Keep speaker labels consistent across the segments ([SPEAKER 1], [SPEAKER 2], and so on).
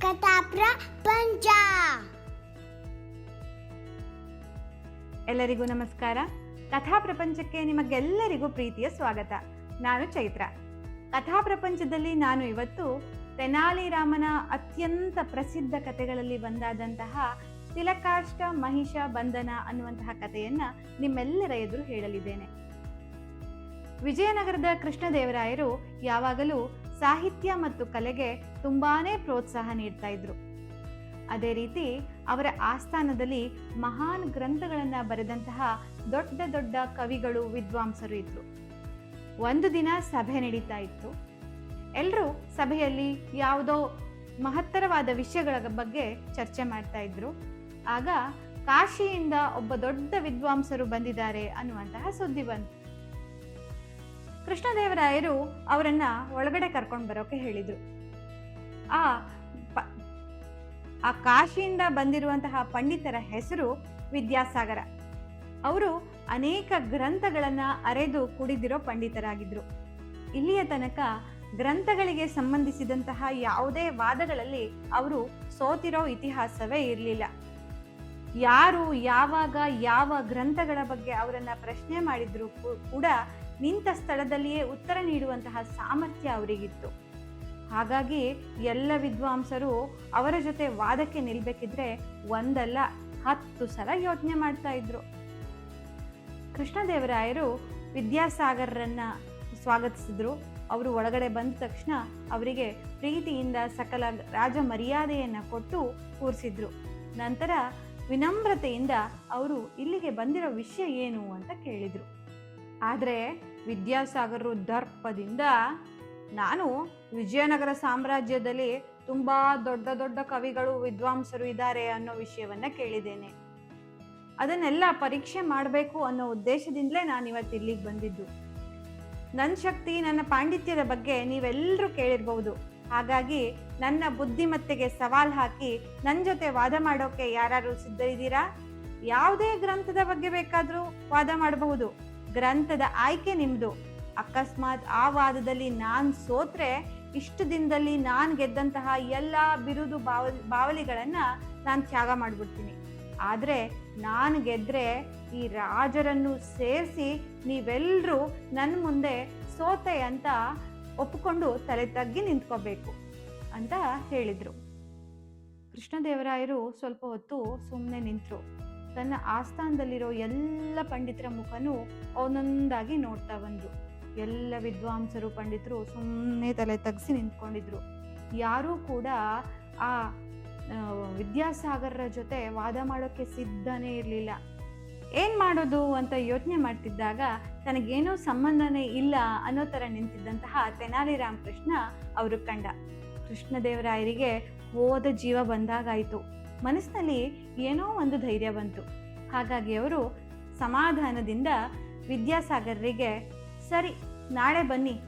[SPEAKER 1] ಕಥಾಪ್ರ
[SPEAKER 2] ಎಲ್ಲರಿಗೂ ನಮಸ್ಕಾರ. ಕಥಾ ಪ್ರಪಂಚಕ್ಕೆ ನಿಮಗೆಲ್ಲರಿಗೂ ಪ್ರೀತಿಯ ಸ್ವಾಗತ. ನಾನು ಚೈತ್ರ. ಕಥಾ ಪ್ರಪಂಚದಲ್ಲಿ ನಾನು ಇವತ್ತು ತೆನಾಲಿರಾಮನ ಅತ್ಯಂತ ಪ್ರಸಿದ್ಧ ಕಥೆಗಳಲ್ಲಿ ಒಂದಾದಂತಹ ತಿಲಕಾಷ್ಟ ಮಹಿಷ ಬಂಧನ ಅನ್ನುವಂತಹ ಕಥೆಯನ್ನ ನಿಮ್ಮೆಲ್ಲರ ಎದುರು ಹೇಳಲಿದ್ದೇನೆ. ವಿಜಯನಗರದ ಕೃಷ್ಣದೇವರಾಯರು ಯಾವಾಗಲೂ ಸಾಹಿತ್ಯ ಮತ್ತು ಕಲೆಗೆ ತುಂಬಾನೇ ಪ್ರೋತ್ಸಾಹ ನೀಡ್ತಾ ಇದ್ರು. ಅದೇ ರೀತಿ ಅವರ ಆಸ್ಥಾನದಲ್ಲಿ ಮಹಾನ್ ಗ್ರಂಥಗಳನ್ನ ಬರೆದಂತಹ ದೊಡ್ಡ ದೊಡ್ಡ ಕವಿಗಳು, ವಿದ್ವಾಂಸರು ಇದ್ರು. ಒಂದು ದಿನ ಸಭೆ ನಡೀತಾ ಇತ್ತು. ಎಲ್ಲರೂ ಸಭೆಯಲ್ಲಿ ಯಾವುದೋ ಮಹತ್ತರವಾದ ವಿಷಯಗಳ ಬಗ್ಗೆ ಚರ್ಚೆ ಮಾಡ್ತಾ ಇದ್ರು. ಆಗ ಕಾಶಿಯಿಂದ ಒಬ್ಬ ದೊಡ್ಡ ವಿದ್ವಾಂಸರು ಬಂದಿದ್ದಾರೆ ಅನ್ನುವಂತಹ ಸುದ್ದಿ ಬಂತು. ಕೃಷ್ಣದೇವರಾಯರು ಅವರನ್ನ ಒಳಗಡೆ ಕರ್ಕೊಂಡು ಬರೋಕೆ ಹೇಳಿದ್ರು. ಆ ಆ ಕಾಶಿಯಿಂದ ಬಂದಿರುವಂತಹ ಪಂಡಿತರ ಹೆಸರು ವಿದ್ಯಾಸಾಗರ. ಅವರು ಅನೇಕ ಗ್ರಂಥಗಳನ್ನು ಅರೆದು ಕುಡಿದಿರೋ ಪಂಡಿತರಾಗಿದ್ರು. ಇಲ್ಲಿಯ ತನಕ ಗ್ರಂಥಗಳಿಗೆ ಸಂಬಂಧಿಸಿದಂತಹ ಯಾವುದೇ ವಾದಗಳಲ್ಲಿ ಅವರು ಸೋತಿರೋ ಇತಿಹಾಸವೇ ಇರಲಿಲ್ಲ. ಯಾರು ಯಾವಾಗ ಯಾವ ಗ್ರಂಥಗಳ ಬಗ್ಗೆ ಅವರನ್ನ ಪ್ರಶ್ನೆ ಮಾಡಿದ್ರು ಕೂಡ ನಿಂತ ಸ್ಥಳದಲ್ಲಿಯೇ ಉತ್ತರ ನೀಡುವಂತಹ ಸಾಮರ್ಥ್ಯ ಅವರಿಗಿತ್ತು. ಹಾಗಾಗಿ ಎಲ್ಲ ವಿದ್ವಾಂಸರು ಅವರ ಜೊತೆ ವಾದಕ್ಕೆ ನಿಲ್ಬೇಕಿದ್ರೆ ಒಂದಲ್ಲ, ಹತ್ತು ಸಲ ಯೋಚನೆ ಮಾಡ್ತಾ ಇದ್ರು. ಕೃಷ್ಣದೇವರಾಯರು ವಿದ್ಯಾಸಾಗರರನ್ನ ಸ್ವಾಗತಿಸಿದ್ರು. ಅವರು ಒಳಗಡೆ ಬಂದ ತಕ್ಷಣ ಅವರಿಗೆ ಪ್ರೀತಿಯಿಂದ ಸಕಲ ರಾಜ ಮರ್ಯಾದೆಯನ್ನು ಕೊಟ್ಟು ಕೂರಿಸಿದ್ರು. ನಂತರ ವಿನಮ್ರತೆಯಿಂದ ಅವರು ಇಲ್ಲಿಗೆ ಬಂದಿರೋ ವಿಷಯ ಏನು ಅಂತ ಕೇಳಿದರು. ಆದರೆ ವಿದ್ಯಾಸಾಗರರು ದರ್ಪದಿಂದ ನಾನು ವಿಜಯನಗರ ಸಾಮ್ರಾಜ್ಯದಲ್ಲಿ ತುಂಬಾ ದೊಡ್ಡ ದೊಡ್ಡ ಕವಿಗಳು, ವಿದ್ವಾಂಸರು ಇದ್ದಾರೆ ಅನ್ನೋ ವಿಷಯವನ್ನ ಕೇಳಿದ್ದೇನೆ. ಅದನ್ನೆಲ್ಲ ಪರೀಕ್ಷೆ ಮಾಡಬೇಕು ಅನ್ನೋ ಉದ್ದೇಶದಿಂದಲೇ ನಾನು ಇವತ್ತು ಇಲ್ಲಿಗೆ ಬಂದಿದ್ದು. ನನ್ನ ಶಕ್ತಿ, ನನ್ನ ಪಾಂಡಿತ್ಯದ ಬಗ್ಗೆ ನೀವೆಲ್ಲರೂ ಕೇಳಿರ್ಬಹುದು ಹಾಗಾಗಿ ನನ್ನ ಬುದ್ಧಿಮತ್ತೆಗೆ ಸವಾಲ್ ಹಾಕಿ ನನ್ನ ಜೊತೆ ವಾದ ಮಾಡೋಕೆ ಯಾರು ಸಿದ್ಧ ಇದ್ದೀರಾ ಯಾವುದೇ ಗ್ರಂಥದ ಬಗ್ಗೆ ಬೇಕಾದರೂ ವಾದ ಮಾಡಬಹುದು. ಗ್ರಂಥದ ಆಯ್ಕೆ ನಿಮ್ಮದು ಅಕಸ್ಮಾತ್ ಆ ವಾದದಲ್ಲಿ ನಾನು ಸೋತ್ರೆ ಇಷ್ಟು ದಿನದಲ್ಲಿ ನಾನು ಗೆದ್ದಂತಹ ಎಲ್ಲಾ ಬಿರುದು ಬಾವಲಿ, ಬಾವಲಿಗಳನ್ನು ನಾನು ತ್ಯಾಗ ಮಾಡ್ಬಿಡ್ತೀನಿ. ಆದರೆ ನಾನು ಗೆದ್ದರೆ ಈ ರಾಜರನ್ನು ಸೇರಿಸಿ ನೀವೆಲ್ಲರೂ ನನ್ನ ಮುಂದೆ ಸೋತೆ ಅಂತ ಒಪ್ಪಿಕೊಂಡು ತಲೆ ತಗ್ಗಿ ನಿಂತ್ಕೋಬೇಕು ಅಂತ ಹೇಳಿದರು. ಕೃಷ್ಣದೇವರಾಯರು ಸ್ವಲ್ಪ ಹೊತ್ತು ಸುಮ್ಮನೆ ನಿಂತರು. ತನ್ನ ಆಸ್ಥಾನದಲ್ಲಿರೋ ಎಲ್ಲ ಪಂಡಿತರ ಮುಖನೂ ಒಂದೊಂದಾಗಿ ನೋಡ್ತಾ ಬಂದರು. ಎಲ್ಲ ವಿದ್ವಾಂಸರು, ಪಂಡಿತರು ಸುಮ್ಮನೆ ತಲೆ ತಗ್ಸಿ ನಿಂತ್ಕೊಂಡಿದ್ರು. ಯಾರೂ ಕೂಡ ಆ ವಿದ್ಯಾಸಾಗರರ ಜೊತೆ ವಾದ ಮಾಡೋಕ್ಕೆ ಸಿದ್ಧನೇ ಇರಲಿಲ್ಲ. ಏನು ಮಾಡೋದು ಅಂತ ಯೋಚನೆ ಮಾಡ್ತಿದ್ದಾಗ ತನಗೇನೂ ಸಂಬಂಧನೇ ಇಲ್ಲ ಅನ್ನೋ ಥರ ನಿಂತಿದ್ದಂತಹ ತೆನಾಲಿ ರಾಮಕೃಷ್ಣ ಅವರು ಕಂಡ. ಕೃಷ್ಣದೇವರಾಯರಿಗೆ ಹೋದ ಜೀವ ಬಂದಾಗಾಯಿತು. ಮನಸ್ಸಿನಲ್ಲಿ ಏನೋ ಒಂದು ಧೈರ್ಯ ಬಂತು. ಹಾಗಾಗಿ ಅವರು ಸಮಾಧಾನದಿಂದ ವಿದ್ಯಾಸಾಗರರಿಗೆ, ಸರಿ, ನಾಳೆ ಬನ್ನಿ.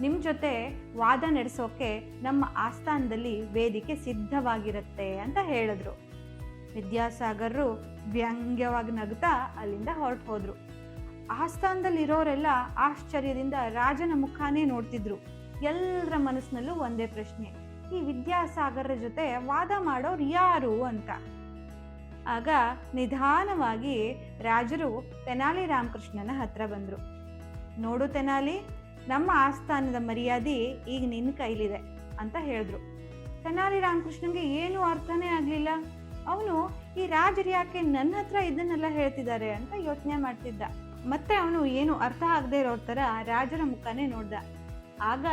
[SPEAKER 2] ನಿಮ್ಮ ಜೊತೆ ವಾದ ನಡೆಸೋಕೆ ನಮ್ಮ ಆಸ್ಥಾನದಲ್ಲಿ ವೇದಿಕೆ ಸಿದ್ಧವಾಗಿರುತ್ತೆ ಅಂತ ಹೇಳಿದ್ರು. ವಿದ್ಯಾಸಾಗರರು ವ್ಯಂಗ್ಯವಾಗಿ ನಗುತ್ತಾ ಅಲ್ಲಿಂದ ಹೊರಟು ಹೋದ್ರು. ಆಸ್ಥಾನದಲ್ಲಿ ಇರೋರೆಲ್ಲ ಆಶ್ಚರ್ಯದಿಂದ ರಾಜನ ಮುಖಾನೇ ನೋಡ್ತಿದ್ರು. ಎಲ್ಲರ ಮನಸ್ಸಿನಲ್ಲೂ ಒಂದೇ ಪ್ರಶ್ನೆ ಈ ವಿದ್ಯಾಸಾಗರ ಜೊತೆ ವಾದ ಮಾಡೋರು ಯಾರು ಅಂತ. ಆಗ ನಿಧಾನವಾಗಿ ರಾಜರು ತೆನಾಲಿ ರಾಮಕೃಷ್ಣನ ಹತ್ರ ಬಂದರು. ನೋಡು ತೆನಾಲಿ, ನಮ್ಮ ಆಸ್ಥಾನದ ಮರ್ಯಾದೆ ಈಗ ನಿನ್ನ ಕೈಲಿದೆ ಅಂತ ಹೇಳಿದ್ರು. ತೆನಾಲಿ ರಾಮಕೃಷ್ಣನ್ಗೆ ಏನು ಅರ್ಥನೇ ಆಗಲಿಲ್ಲ. ಅವನು, ಈ ರಾಜರು ಯಾಕೆ ನನ್ನ ಹತ್ರ ಇದನ್ನೆಲ್ಲ ಹೇಳ್ತಿದ್ದಾರೆ ಅಂತ ಯೋಚನೆ ಮಾಡ್ತಿದ್ದ. ಮತ್ತೆ ಅವನು ಏನು ಅರ್ಥ ಆಗದೆ ಇರೋ ಥರ ರಾಜರ ಮುಖನೇ ನೋಡ್ದ. ಆಗ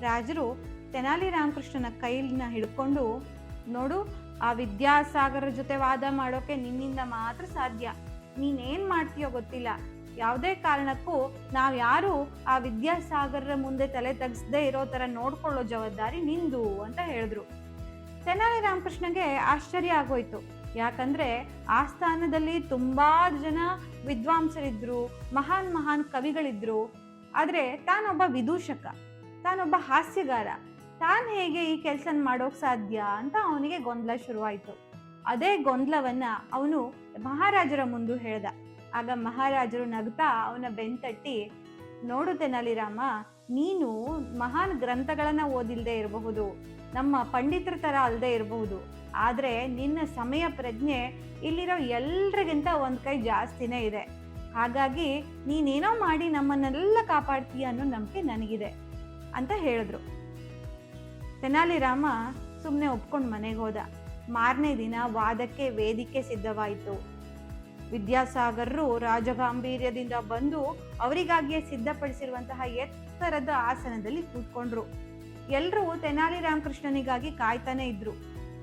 [SPEAKER 2] ರಾಜರು ತೆನಾಲಿ ರಾಮಕೃಷ್ಣನ ಕೈಲನ್ನ ಹಿಡ್ಕೊಂಡು, ನೋಡು, ಆ ವಿದ್ಯಾಸಾಗರ ಜೊತೆ ವಾದ ಮಾಡೋಕೆ ನಿನ್ನಿಂದ ಮಾತ್ರ ಸಾಧ್ಯ. ನೀನೇನ್ ಮಾಡ್ತೀಯೋ ಗೊತ್ತಿಲ್ಲ. ಯಾವುದೇ ಕಾರಣಕ್ಕೂ ನಾವು ಯಾರು ಆ ವಿದ್ಯಾಸಾಗರರ ಮುಂದೆ ತಲೆ ತಗ್ಸದೆ ಇರೋ ತರ ನೋಡ್ಕೊಳ್ಳೋ ಜವಾಬ್ದಾರಿ ನಿಂದು, ಅಂತ ಹೇಳಿದ್ರು. ತೆನಾಲಿ ರಾಮಕೃಷ್ಣಗೆ ಆಶ್ಚರ್ಯ ಆಗೋಯ್ತು. ಯಾಕಂದ್ರೆ, ಆ ಸ್ಥಾನದಲ್ಲಿ ತುಂಬಾ ಜನ ವಿದ್ವಾಂಸರಿದ್ರು, ಮಹಾನ್ ಮಹಾನ್ ಕವಿಗಳಿದ್ರು. ಆದ್ರೆ ತಾನೊಬ್ಬ ವಿದೂಷಕ, ತಾನೊಬ್ಬ ಹಾಸ್ಯಗಾರ. ತಾನ್ ಹೇಗೆ ಈ ಕೆಲಸ ಮಾಡೋಕೆ ಸಾಧ್ಯ ಅಂತ ಅವನಿಗೆ ಗೊಂದಲ ಶುರುವಾಯಿತು. ಅದೇ ಗೊಂದಲವನ್ನ ಅವನು ಮಹಾರಾಜರ ಮುಂದೆ ಹೇಳ್ದ. ಆಗ ಮಹಾರಾಜರು ನಗ್ತಾ ಅವನ ಬೆಂತಟ್ಟಿ ನೋಡು ತೆನಾಲಿರಾಮ ನೀನು ಮಹಾನ್ ಗ್ರಂಥಗಳನ್ನು ಓದಿಲ್ದೇ ಇರಬಹುದು, ನಮ್ಮ ಪಂಡಿತರ ಥರ ಅಲ್ಲದೆ ಇರಬಹುದು, ಆದರೆ ನಿನ್ನ ಸಮಯ ಪ್ರಜ್ಞೆ ಇಲ್ಲಿರೋ ಎಲ್ರಿಗಿಂತ ಒಂದು ಕೈ ಜಾಸ್ತಿನೇ ಇದೆ. ಹಾಗಾಗಿ ನೀನೇನೋ ಮಾಡಿ ನಮ್ಮನ್ನೆಲ್ಲ ಕಾಪಾಡ್ತೀಯ ಅನ್ನೋ ನಂಬಿಕೆ ನನಗಿದೆ, ಅಂತ ಹೇಳಿದ್ರು. ತೆನಾಲಿರಾಮ ಸುಮ್ಮನೆ ಒಪ್ಕೊಂಡು ಮನೆಗೆ ಹೋದ. ಮಾರನೇ ದಿನ ವಾದಕ್ಕೆ ವೇದಿಕೆ ಸಿದ್ಧವಾಯಿತು. ವಿದ್ಯಾಸಾಗರರು ರಾಜಗಾಂಭೀರ್ಯದಿಂದ ಬಂದು ಅವರಿಗಾಗಿಯೇ ಸಿದ್ಧಪಡಿಸಿರುವಂತಹ ಎತ್ತರದ ಆಸನದಲ್ಲಿ ಕೂತ್ಕೊಂಡ್ರು. ಎಲ್ಲರೂ ತೆನಾಲಿ ರಾಮಕೃಷ್ಣನಿಗಾಗಿ ಕಾಯ್ತಾನೆ ಇದ್ರು.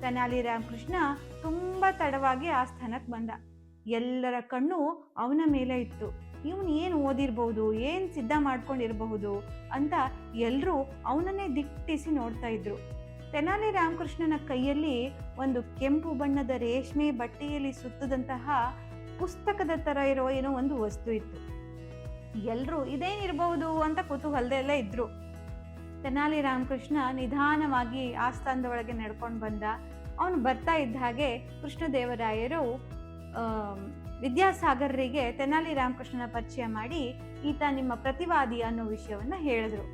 [SPEAKER 2] ತೆನಾಲಿ ರಾಮಕೃಷ್ಣ ತುಂಬಾ ತಡವಾಗಿ ಆ ಸ್ಥಾನಕ್ಕೆ ಬಂದ. ಎಲ್ಲರ ಕಣ್ಣು ಅವನ ಮೇಲೆ ಇತ್ತು. ಇವನು ಏನು ಓದಿರ್ಬಹುದು ಏನು ಸಿದ್ಧ ಮಾಡ್ಕೊಂಡಿರಬಹುದು ಅಂತ ಎಲ್ಲರೂ ಅವನನ್ನೇ ದಿಟ್ಟಿಸಿ ನೋಡ್ತಾ ಇದ್ರು. ತೆನಾಲಿ ರಾಮಕೃಷ್ಣನ ಕೈಯಲ್ಲಿ ಒಂದು ಕೆಂಪು ಬಣ್ಣದ ರೇಷ್ಮೆ ಬಟ್ಟೆಯಲ್ಲಿ ಸುತ್ತದಂತಹ ಪುಸ್ತಕದ ಥರ ಇರೋ ಏನೋ ಒಂದು ವಸ್ತು ಇತ್ತು. ಎಲ್ಲರೂ ಇದೇನಿರಬಹುದು ಅಂತ ಕುತೂಹಲದಲ್ಲೇ ಇದ್ರು. ತೆನಾಲಿ ರಾಮಕೃಷ್ಣ ನಿಧಾನವಾಗಿ ಆಸ್ಥಾನದ ಒಳಗೆ ನಡ್ಕೊಂಡು ಬಂದ. ಅವನು ಬರ್ತಾ ಇದ್ದ ಹಾಗೆ ಕೃಷ್ಣದೇವರಾಯರು ವಿದ್ಯಾಸಾಗರರಿಗೆ ತೆನಾಲಿ ರಾಮಕೃಷ್ಣನ ಪರಿಚಯ ಮಾಡಿ ಈತ ನಿಮ್ಮ ಪ್ರತಿವಾದಿ ಅನ್ನೋ ವಿಷಯವನ್ನ ಹೇಳಿದ್ರು.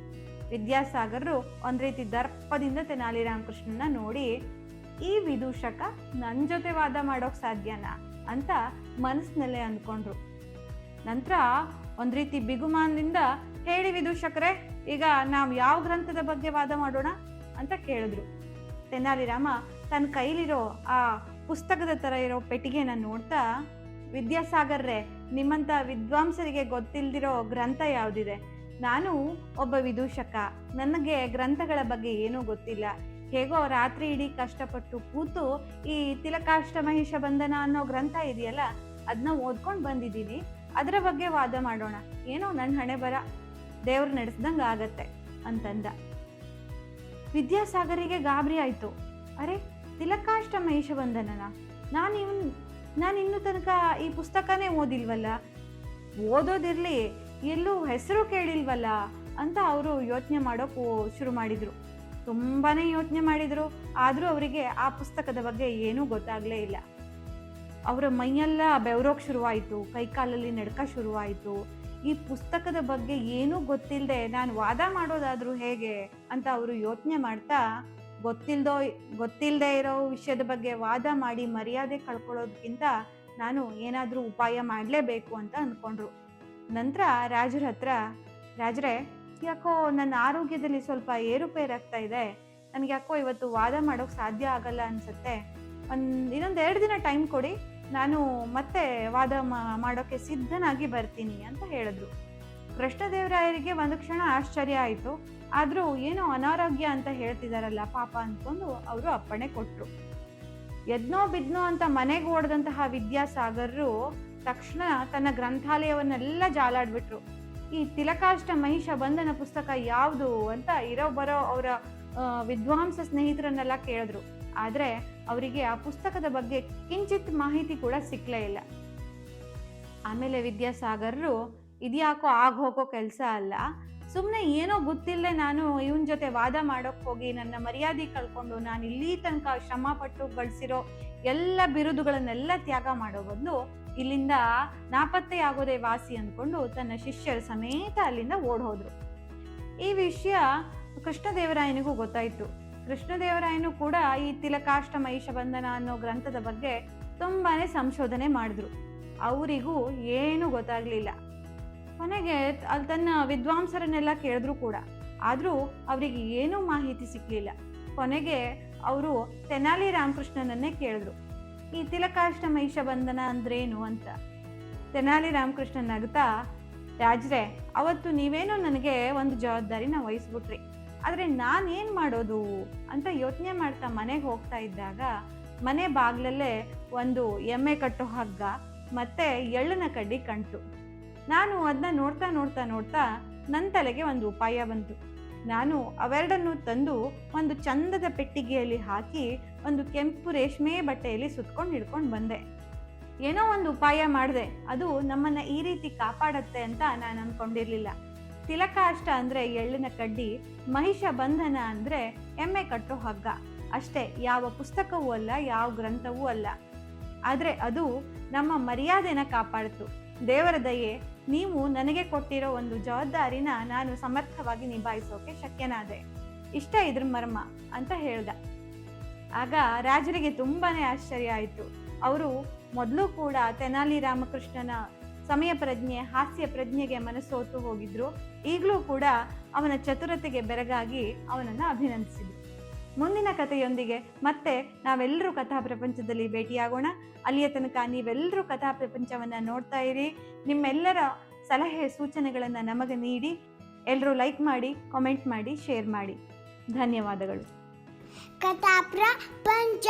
[SPEAKER 2] ವಿದ್ಯಾಸಾಗರರು ಒಂದ್ ರೀತಿ ದರ್ಪದಿಂದ ತೆನಾಲಿ ರಾಮಕೃಷ್ಣನ ನೋಡಿ, ಈ ವಿದೂಷಕ ನನ್ನ ಜೊತೆ ವಾದ ಮಾಡೋಕ್ ಸಾಧ್ಯನಾ? ಅಂತ ಮನಸ್ಸಿನಲ್ಲೇ ಅಂದ್ಕೊಂಡ್ರು. ನಂತರ ಒಂದ್ ರೀತಿ ಬಿಗುಮಾನದಿಂದ, ಹೇಳಿ ವಿದೂಷಕರೇ, ಈಗ ನಾವು ಯಾವ ಗ್ರಂಥದ ಬಗ್ಗೆ ವಾದ ಮಾಡೋಣ? ಅಂತ ಕೇಳಿದ್ರು. ತೆನಾಲಿರಾಮ ತನ್ನ ಕೈಲಿರೋ ಆ ಪುಸ್ತಕದ ಥರ ಇರೋ ಪೆಟ್ಟಿಗೆನ ನೋಡ್ತಾ ವಿದ್ಯಾಸಾಗರ್ರೆ ನಿಮ್ಮಂಥ ವಿದ್ವಾಂಸರಿಗೆ ಗೊತ್ತಿಲ್ದಿರೋ ಗ್ರಂಥ ಯಾವುದಿದೆ? ನಾನು ಒಬ್ಬ ವಿದೂಷಕ. ನನಗೆ ಗ್ರಂಥಗಳ ಬಗ್ಗೆ ಏನೂ ಗೊತ್ತಿಲ್ಲ. ಹೇಗೋ ರಾತ್ರಿ ಇಡೀ ಕಷ್ಟಪಟ್ಟು ಕೂತು ಈ ತಿಲಕಾಷ್ಟ ಮಹಿಷ ಬಂಧನ ಅನ್ನೋ ಗ್ರಂಥ ಇದೆಯಲ್ಲ ಅದನ್ನ ಓದ್ಕೊಂಡು ಬಂದಿದ್ದೀನಿ. ಅದರ ಬಗ್ಗೆ ವಾದ ಮಾಡೋಣ. ಏನೋ ನನ್ನ ಹಣೆ ಬರ. ದೇವ್ರು ನಡೆಸ್ದಂಗೆ ಆಗತ್ತೆ ಅಂತಂದ. ವಿದ್ಯಾಸಾಗರಿಗೆ ಗಾಬರಿ ಆಯಿತು. ಅರೆ ತಿಲಕಾಷ್ಟ ಮಹಿಷ ಬಂಧನನ? ನಾನು ಇವನ್ ನಾನು ಇನ್ನೂ ತನಕ ಈ ಪುಸ್ತಕನೇ ಓದಿಲ್ವಲ್ಲ? ಓದೋದಿರಲಿ, ಎಲ್ಲೂ ಹೆಸರು ಕೇಳಿಲ್ವಲ್ಲ ಅಂತ ಅವರು ಯೋಚನೆ ಮಾಡೋಕೆ ಶುರು ಮಾಡಿದರು. ತುಂಬಾ ಯೋಚನೆ ಮಾಡಿದರು. ಆದರೂ ಅವರಿಗೆ ಆ ಪುಸ್ತಕದ ಬಗ್ಗೆ ಏನೂ ಗೊತ್ತಾಗಲೇ ಇಲ್ಲ. ಅವರ ಮೈಯೆಲ್ಲ ಬೆವರೋಕ್ ಶುರುವಾಯಿತು. ಕೈಕಾಲಲ್ಲಿ ನಡ್ಕ ಶುರುವಾಯಿತು. ಈ ಪುಸ್ತಕದ ಬಗ್ಗೆ ಏನೂ ಗೊತ್ತಿಲ್ಲದೆ ನಾನು ವಾದ ಮಾಡೋದಾದರೂ ಹೇಗೆ ಅಂತ ಅವರು ಯೋಚನೆ ಮಾಡ್ತಾ ಗೊತ್ತಿಲ್ದೋ ಗೊತ್ತಿಲ್ಲದೆ ಇರೋ ವಿಷಯದ ಬಗ್ಗೆ ವಾದ ಮಾಡಿ ಮರ್ಯಾದೆ ಕಳ್ಕೊಳ್ಳೋದಕ್ಕಿಂತ ನಾನು ಏನಾದರೂ ಉಪಾಯ ಮಾಡಲೇಬೇಕು ಅಂತ ಅಂದ್ಕೊಂಡ್ರು ನಂತರ ರಾಜರ ಹತ್ರ, ರಾಜರೇ, ಯಾಕೋ ನನ್ನ ಆರೋಗ್ಯದಲ್ಲಿ ಸ್ವಲ್ಪ ಏರುಪೇರಾಗ್ತಾ ಇದೆ. ನನಗೆ ಯಾಕೋ ಇವತ್ತು ವಾದ ಮಾಡೋಕೆ ಸಾಧ್ಯ ಆಗಲ್ಲ ಅನಿಸುತ್ತೆ. ಒಂದು, ಇನ್ನೊಂದು ಎರಡು ದಿನ ಟೈಮ್ ಕೊಡಿ. ನಾನು ಮತ್ತೆ ವಾದ ಮಾಡೋಕ್ಕೆ ಮಾಡೋಕೆ ಸಿದ್ಧನಾಗಿ ಬರ್ತೀನಿ ಅಂತ ಹೇಳಿದ್ರು. ಕೃಷ್ಣದೇವರಾಯರಿಗೆ ಒಂದು ಕ್ಷಣ ಆಶ್ಚರ್ಯ ಆಯಿತು. ಆದರೂ ಏನೋ ಅನಾರೋಗ್ಯ ಅಂತ ಹೇಳ್ತಿದಾರಲ್ಲ ಪಾಪ ಅಂದ್ಕೊಂಡು ಅವರು ಅಪ್ಪಣೆ ಕೊಟ್ಟರು ಎದ್ನೋ ಬಿದ್ನೋ ಅಂತ ಮನೆಗೆ ಓಡದಂತಹ ವಿದ್ಯಾಸಾಗರರು ತಕ್ಷಣ ತನ್ನ ಗ್ರಂಥಾಲಯವನ್ನೆಲ್ಲ ಜಾಲಾಡ್ಬಿಟ್ರು. ಈ ತಿಲಕಾಷ್ಟ ಮಹಿಷ ಬಂಧನ ಪುಸ್ತಕ ಯಾವುದು ಅಂತ ಇರೋ ಬರೋ ಅವರ ವಿದ್ವಾಂಸ ಸ್ನೇಹಿತರನ್ನೆಲ್ಲ ಕೇಳಿದ್ರು. ಆದರೆ ಅವರಿಗೆ ಆ ಪುಸ್ತಕದ ಬಗ್ಗೆ ಕಿಂಚಿತ್ ಮಾಹಿತಿ ಕೂಡ ಸಿಕ್ಕಲೇ ಇಲ್ಲ. ಆಮೇಲೆ ವಿದ್ಯಾಸಾಗರರು ಇದ್ಯಾಕೋ ಆಗ ಹೋಗೋ ಕೆಲಸ ಅಲ್ಲ. ಸುಮ್ಮನೆ ಏನೋ ಗೊತ್ತಿಲ್ಲದೆ ನಾನು ಇವನ ಜೊತೆ ವಾದ ಮಾಡೋಕೆ ಹೋಗಿ ನನ್ನ ಮರ್ಯಾದೆ ಕಳ್ಕೊಂಡು ನಾನು ಇಲ್ಲಿ ತನಕ ಶ್ರಮ ಪಟ್ಟು ಗಳಿಸಿರೋ ಎಲ್ಲ ಬಿರುದುಗಳನ್ನೆಲ್ಲ ತ್ಯಾಗ ಮಾಡೋ ಬದಲು ಇಲ್ಲಿಂದ ನಾಪತ್ತೆ ಆಗೋದೇ ವಾಸಿ ಅಂದ್ಕೊಂಡು ತನ್ನ ಶಿಷ್ಯರ ಸಮೇತ ಅಲ್ಲಿಂದ ಓಡ್ ಹೋದ್ರು ಈ ವಿಷಯ ಕೃಷ್ಣದೇವರಾಯನಿಗೂ ಗೊತ್ತಾಯ್ತು. ಕೃಷ್ಣದೇವರಾಯನು ಕೂಡ ಈ ತಿಲಕಾಷ್ಟ ಮಹಿಷ ಬಂಧನ ಅನ್ನೋ ಗ್ರಂಥದ ಬಗ್ಗೆ ತುಂಬಾನೇ ಸಂಶೋಧನೆ ಮಾಡಿದ್ರು. ಅವರಿಗೂ ಏನೂ ಗೊತ್ತಾಗ್ಲಿಲ್ಲ. ಕೊನೆಗೆ ಅಲ್ಲಿ ತನ್ನ ವಿದ್ವಾಂಸರನ್ನೆಲ್ಲ ಕೇಳಿದ್ರು ಕೂಡ. ಆದರೂ ಅವರಿಗೆ ಏನೂ ಮಾಹಿತಿ ಸಿಕ್ಕಲಿಲ್ಲ ಕೊನೆಗೆ ಅವರು ತೆನಾಲಿ ರಾಮಕೃಷ್ಣನನ್ನೇ ಕೇಳಿದ್ರು. ಈ ತಿಲಕಾಷ್ಟ ಮಹಿಷ ಬಂಧನ ಅಂದ್ರೇನು ಅಂತ. ತೆನಾಲಿ ರಾಮಕೃಷ್ಣ ನಗ್ತಾ, ರಾಜ್ರೆ, ಅವತ್ತು ನೀವೇನೋ ನನಗೆ ಒಂದು ಜವಾಬ್ದಾರಿನ ವಹಿಸ್ಬಿಟ್ರಿ. ಆದರೆ ನಾನೇನು ಮಾಡೋದು? ಅಂತ ಯೋಚನೆ ಮಾಡ್ತಾ ಮನೆಗೆ ಹೋಗ್ತಾ ಇದ್ದಾಗ ಮನೆ ಬಾಗ್ಲಲ್ಲೇ ಒಂದು ಎಮ್ಮೆ ಕಟ್ಟೋ ಹಗ್ಗ ಮತ್ತೆ ಎಳ್ಳನ ಕಡ್ಡಿ ಕಣ್ತು ನಾನು ಅದನ್ನ ನೋಡ್ತಾ ನೋಡ್ತಾ ನೋಡ್ತಾ ನನ್ನ ತಲೆಗೆ ಒಂದು ಉಪಾಯ ಬಂತು. ನಾನು ಅವೆರಡನ್ನು ತಂದು ಒಂದು ಚಂದದ ಪೆಟ್ಟಿಗೆಯಲ್ಲಿ ಹಾಕಿ ಒಂದು ಕೆಂಪು ರೇಷ್ಮೆ ಬಟ್ಟೆಯಲ್ಲಿ ಸುತ್ಕೊಂಡು ಹಿಡ್ಕೊಂಡು ಬಂದೆ. ಏನೋ ಒಂದು ಉಪಾಯ ಮಾಡಿದೆ. ಅದು ನಮ್ಮನ್ನ ಈ ರೀತಿ ಕಾಪಾಡತ್ತೆ ಅಂತ ನಾನು ಅನ್ಕೊಂಡಿರ್ಲಿಲ್ಲ. ತಿಲಕಾಷ್ಟ ಅಂದ್ರೆ ಎಳ್ಳಿನ ಕಡ್ಡಿ, ಮಹಿಷ ಬಂಧನ ಅಂದ್ರೆ ಎಮ್ಮೆ ಕಟ್ಟೋ ಹಗ್ಗ. ಅಷ್ಟೇ, ಯಾವ ಪುಸ್ತಕವೂ ಅಲ್ಲ, ಯಾವ ಗ್ರಂಥವೂ ಅಲ್ಲ. ಆದ್ರೆ ಅದು ನಮ್ಮ ಮರ್ಯಾದೆನ ಕಾಪಾಡಿತು. ದೇವರ ದಯೆ ನೀವು ನನಗೆ ಕೊಟ್ಟಿರೋ ಒಂದು ಜವಾಬ್ದಾರಿನ ನಾನು ಸಮರ್ಥವಾಗಿ ನಿಭಾಯಿಸೋಕೆ ಶಕ್ಯನಾದೆ. ಇಷ್ಟ ಇದ್ರ ಮರ್ಮ ಅಂತ ಹೇಳ್ದ. ಆಗ ರಾಜರಿಗೆ ತುಂಬಾನೇ ಆಶ್ಚರ್ಯ ಆಯಿತು. ಅವರು ಮೊದಲು ಕೂಡ ತೆನಾಲಿ ರಾಮಕೃಷ್ಣನ ಸಮಯ ಪ್ರಜ್ಞೆ, ಹಾಸ್ಯ ಪ್ರಜ್ಞೆಗೆ ಮನಸ್ಸೋತು ಹೋಗಿದ್ರು. ಈಗಲೂ ಕೂಡ ಅವನ ಚತುರತೆಗೆ ಬೆರಗಾಗಿ ಅವನನ್ನು ಅಭಿನಂದಿಸಿದ್ರು. ಮುಂದಿನ ಕಥೆಯೊಂದಿಗೆ ಮತ್ತೆ ನಾವೆಲ್ಲರೂ ಕಥಾ ಪ್ರಪಂಚದಲ್ಲಿ ಭೇಟಿಯಾಗೋಣ. ಅಲ್ಲಿಯ ತನಕ ನೀವೆಲ್ಲರೂ ಕಥಾ ಪ್ರಪಂಚವನ್ನು ನೋಡ್ತಾ ಇರಿ. ನಿಮ್ಮೆಲ್ಲರ ಸಲಹೆ, ಸೂಚನೆಗಳನ್ನು ನಮಗೆ ನೀಡಿ. ಎಲ್ಲರೂ ಲೈಕ್ ಮಾಡಿ, ಕಾಮೆಂಟ್ ಮಾಡಿ, ಶೇರ್ ಮಾಡಿ. ಧನ್ಯವಾದಗಳು.
[SPEAKER 1] ಕಥಾ ಪ್ರಪಂಚ!